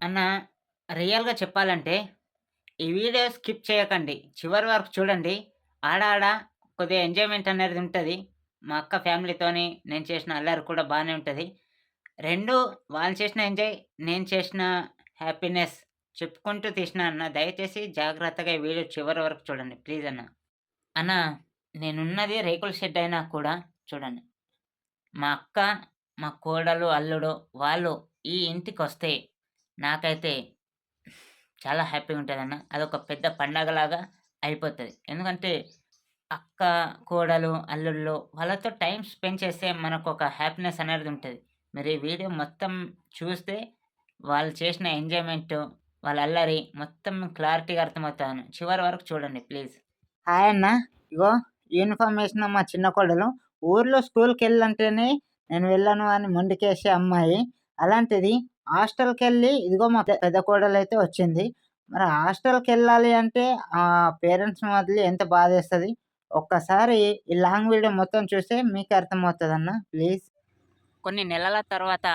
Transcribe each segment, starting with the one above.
అన్న రియల్‌గా చెప్పాలంటే, ఈ వీడియో స్కిప్ చేయకండి. చివరి వరకు చూడండి. ఆడ ఆడ కొద్దిగా ఎంజాయ్‌మెంట్ అనేది ఉంటుంది మా అక్క ఫ్యామిలీతోని నేను చేసిన అల్లరి కూడా బాగానే ఉంటుంది రెండు వాళ్ళు చేసిన ఎంజాయ్, నేను చేసిన హ్యాపీనెస్ చెప్పుకుంటూ తీసిన అన్న. దయచేసి జాగ్రత్తగా ఈ వీడియో చివరి వరకు చూడండి. ప్లీజ్ అన్న. అన్న నేనున్నది రేకుల షెడ్ అయినా కూడా చూడండి. మా అక్క, మా కోడలు, అల్లుడు వాళ్ళు ఈ ఇంటికి వస్తే నాకైతే చాలా హ్యాపీగా ఉంటదన్న. అదొక పెద్ద పండగలాగా అయిపోతుంది ఎందుకంటే అక్క, కోడలు, అల్లుళ్ళు వాళ్ళతో టైం స్పెండ్ చేస్తే మనకొక హ్యాపీనెస్ అనేది ఉంటుంది మరి వీడియో మొత్తం చూస్తే వాళ్ళు చేసిన ఎంజాయ్‌మెంట్, వాళ్ళ అల్లరి మొత్తం క్లారిటీగా అర్థమవుతాను చివరి వరకు చూడండి ప్లీజ్. హాయ్ అన్న. ఇగో యూనిఫార్మ్ మా చిన్న కోడలు ఊర్లో స్కూల్‌కెళ్ళంటేనే నేను వెళ్ళను అని మొండికేసే అమ్మాయి. అలాంటిది హాస్టల్‌కెళ్ళి ఇదిగో మా పెద్ద కోడలు అయితే వచ్చింది. మరి హాస్టల్కి వెళ్ళాలి అంటే ఆ పేరెంట్స్‌ని వదిలి ఎంత బాధేస్తుంది ఒక్కసారి ఈ లాంగ్ వీడియో మొత్తం చూస్తే మీకు అర్థమవుతుంది అన్న ప్లీజ్. కొన్ని నెలల తర్వాత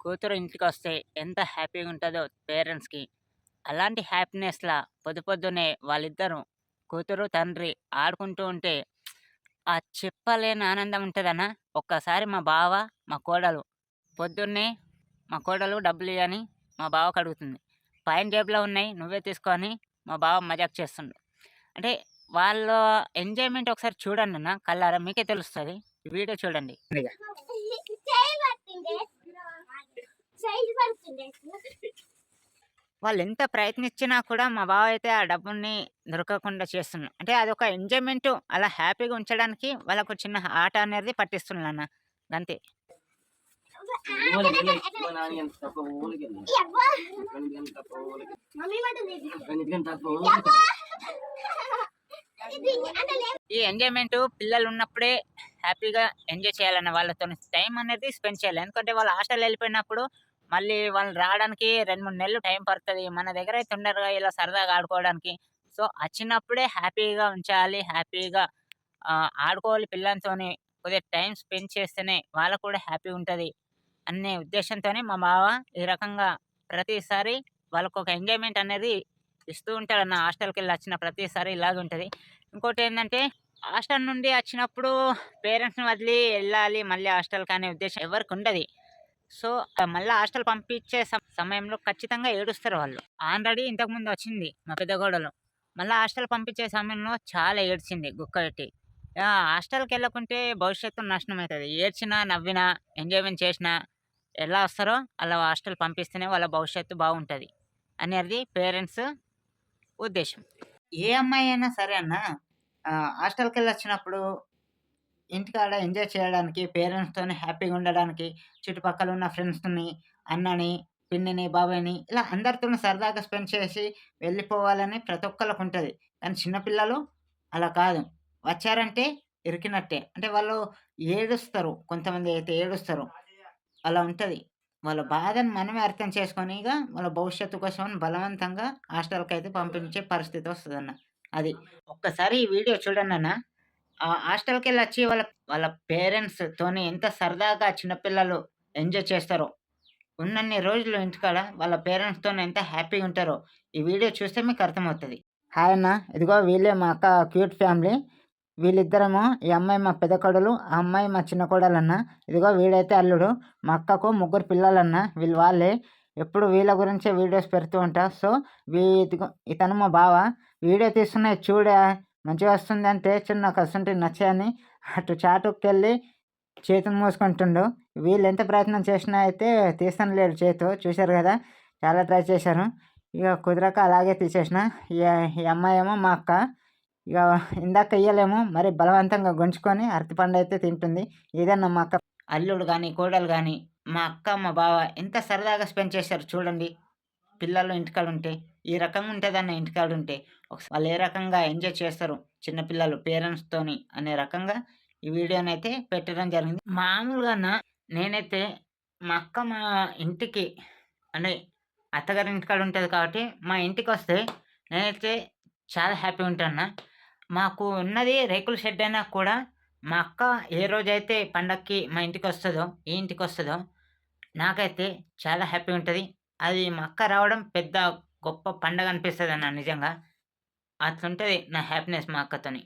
కూతురు ఇంటికి వస్తే ఎంత హ్యాపీగా ఉంటుందో పేరెంట్స్‌కి. అలాంటి హ్యాపీనెస్‌లా పొద్దు పొద్దున్నే వాళ్ళిద్దరూ కూతురు, తండ్రి ఆడుకుంటూ ఉంటే ఆ చెప్పలేని ఆనందం ఉంటుందన్న ఒక్కసారి మా బావ, మా కోడలు పొద్దున్నే మా కోడలు డబ్బులియ్యని మా బావకు అడుగుతుంది. పైన జేబులో ఉన్నాయి నువ్వే తీసుకో అని మా బావ మజాక్ చేస్తుండు. అంటే వాళ్ళ ఎంజాయ్‌మెంట్ ఒకసారి చూడండన్న కళ్ళారా మీకే తెలుస్తది. వీడియో చూడండి. పడుతుండే. వాళ్ళెంత ప్రయత్నించినా కూడా మా బావ అయితే ఆ డబ్బుల్ని దొరకకుండా చేస్తున్నాడు. అంటే అదొక ఎంజాయ్‌మెంట్ అలా హ్యాపీగా ఉంచడానికి వాళ్ళకు చిన్న ఆట అనేది పట్టిస్తున్నాడన్న. గంతే. ఈ ఎంజాయ్‌మెంట్ పిల్లలున్నప్పుడే హ్యాపీగా ఎంజాయ్ చేయాలన్న. వాళ్ళతోని టైం అనేది స్పెండ్ చేయాలి. ఎందుకంటే వాళ్ళు హాస్టల్ వెళ్ళిపోయినప్పుడు మళ్ళీ వాళ్ళు రావడానికి 2, 3 నెలలు టైం పడుతుంది మన దగ్గర అయితే ఉండరుగా ఇలా సరదాగా ఆడుకోవడానికి. సో, వచ్చినప్పుడే హ్యాపీగా ఉంచాలి. హ్యాపీగా ఆడుకోవాలి పిల్లలతోని. కొద్దిగా టైం స్పెండ్ చేస్తేనే వాళ్ళకి కూడా హ్యాపీ ఉంటుంది అనే ఉద్దేశంతోనే మా బావ ఈ రకంగా ప్రతిసారి వాళ్ళకు ఒక ఎంజాయ్‌మెంట్ అనేది ఇస్తూ ఉంటాడు అన్న హాస్టల్కి వెళ్ళి వచ్చిన ప్రతిసారి ఇలాగా ఉంటుంది. ఇంకోటి ఏంటంటే హాస్టల్ నుండి వచ్చినప్పుడు పేరెంట్స్‌ని వదిలి వెళ్ళాలి మళ్ళీ హాస్టల్‌కి అనే ఉద్దేశం ఎవరికి ఉండదు. సో, మళ్ళీ హాస్టల్ పంపించే సమయంలో ఖచ్చితంగా ఏడుస్తారు వాళ్ళు. ఆల్రెడీ ఇంతకుముందు వచ్చింది మా పెద్దగోడలో మళ్ళీ హాస్టల్ పంపించే సమయంలో చాలా ఏడ్చింది గుక్కటి హాస్టల్కి వెళ్ళకుంటే భవిష్యత్తు నాశనం అవుతుంది ఏడ్చినా, నవ్వినా, ఎంజాయ్‌మెంట్ చేసినా ఎలా వస్తారో అలా హాస్టల్ పంపిస్తేనే వాళ్ళ భవిష్యత్తు బాగుంటుంది అనేది పేరెంట్స్ ఉద్దేశం. ఏ అమ్మాయి అయినా సరే అన్న వెళ్ళి వచ్చినప్పుడు ఇంటికాడ ఎంజాయ్ చేయడానికి, పేరెంట్స్తో హ్యాపీగా ఉండడానికి, చుట్టుపక్కల ఉన్న ఫ్రెండ్స్‌ని, అన్నని, పిన్నిని, బాబాయ్ని ఇలా అందరితోని సరదాగా స్పెండ్ చేసి వెళ్ళిపోవాలని ప్రతి ఒక్కళ్ళకుంటది. కానీ చిన్నపిల్లలు అలా కాదు. వచ్చారంటే ఇరికినట్టే. అంటే వాళ్ళు ఏడుస్తారు. కొంతమంది అయితే ఏడుస్తారు. అలా ఉంటుంది వాళ్ళ బాధను మనమే అర్థం చేసుకొని వాళ్ళ భవిష్యత్తు కోసం బలవంతంగా హాస్టల్కి అయితే పంపించే పరిస్థితి వస్తదన్న. అది. ఒక్కసారి ఈ వీడియో చూడండి అన్న ఆ హాస్టల్కి వెళ్ళి వచ్చి వాళ్ళ వాళ్ళ పేరెంట్స్‌తోని ఎంత సరదాగా చిన్నపిల్లలు ఎంజాయ్ చేస్తారో. ఉన్నన్ని రోజులు ఇంటికాడ వాళ్ళ పేరెంట్స్తో ఎంత హ్యాపీగా ఉంటారో ఈ వీడియో చూస్తే మీకు అర్థమవుతుంది హాయ్ అన్న. ఇదిగో వీళ్ళే మా అక్క క్యూట్ ఫ్యామిలీ. వీళ్ళిద్దరేమో ఈ అమ్మాయి మా పెద్ద ఆ అమ్మాయి మా చిన్న కోడలన్న. ఇదిగో వీడైతే అల్లుడు. మా అక్కకు ముగ్గురు పిల్లలన్న. వీళ్ళు వాళ్ళే. ఎప్పుడు వీళ్ళ గురించే వీడియోస్ పెడుతూ ఉంటా. సో, వీ ఇదిగో ఇతను మా బావ. వీడియో తీస్తున్నాయి చూడే మంచిగా వస్తుందంటే అంటే చిన్న అసంటివి నచ్చాయని అటు చాటుకెళ్ళి చేతిని మూసుకుంటుండు. వీళ్ళు ఎంత ప్రయత్నం చేసినా అయితే తీస్తాను లేడు చేతు చూశారు కదా చాలా ట్రై చేశారు. ఇక కుదరక అలాగే తీసేసిన. ఈ ఈ అమ్మాయేమో మా అక్క. ఇక ఇందాక ఇయ్యలేము మరి బలవంతంగా గుంజుకొని అరటిపండు అయితే తింటుంది. ఏదన్నా మా అక్క. అల్లుడు కానీ కోడలు కానీ మా అక్క, మా బావ ఎంత సరదాగా స్పెండ్ చేశారు చూడండి. పిల్లలు ఇంటికాడుంటే. ఈ రకంగా ఉంటుందన్న ఇంటికాడు ఉంటే వాళ్ళు ఏ రకంగా ఎంజాయ్ చేస్తారు చిన్నపిల్లలు పేరెంట్స్‌తోని అనే రకంగా ఈ వీడియోనైతే పెట్టడం జరిగింది. మామూలుగా నేనైతే మా అక్క మా ఇంటికి అంటే అత్తగారి ఇంటికాడ ఉంటుంది కాబట్టి మా ఇంటికి వస్తే నేనైతే చాలా హ్యాపీ ఉంటాను మాకు ఉన్నది రేకుల షెడ్ అయినా కూడా మా అక్క ఏ రోజైతే పండక్కి మా ఇంటికి వస్తుందో ఈ వస్తుందో నాకైతే చాలా హ్యాపీగా ఉంటుంది అది మా అక్క రావడం పెద్ద గొప్ప పండగ అనిపిస్తుంది అన్న నిజంగా. అట్లుంటుంది నా హ్యాపీనెస్ మా అక్కతోని.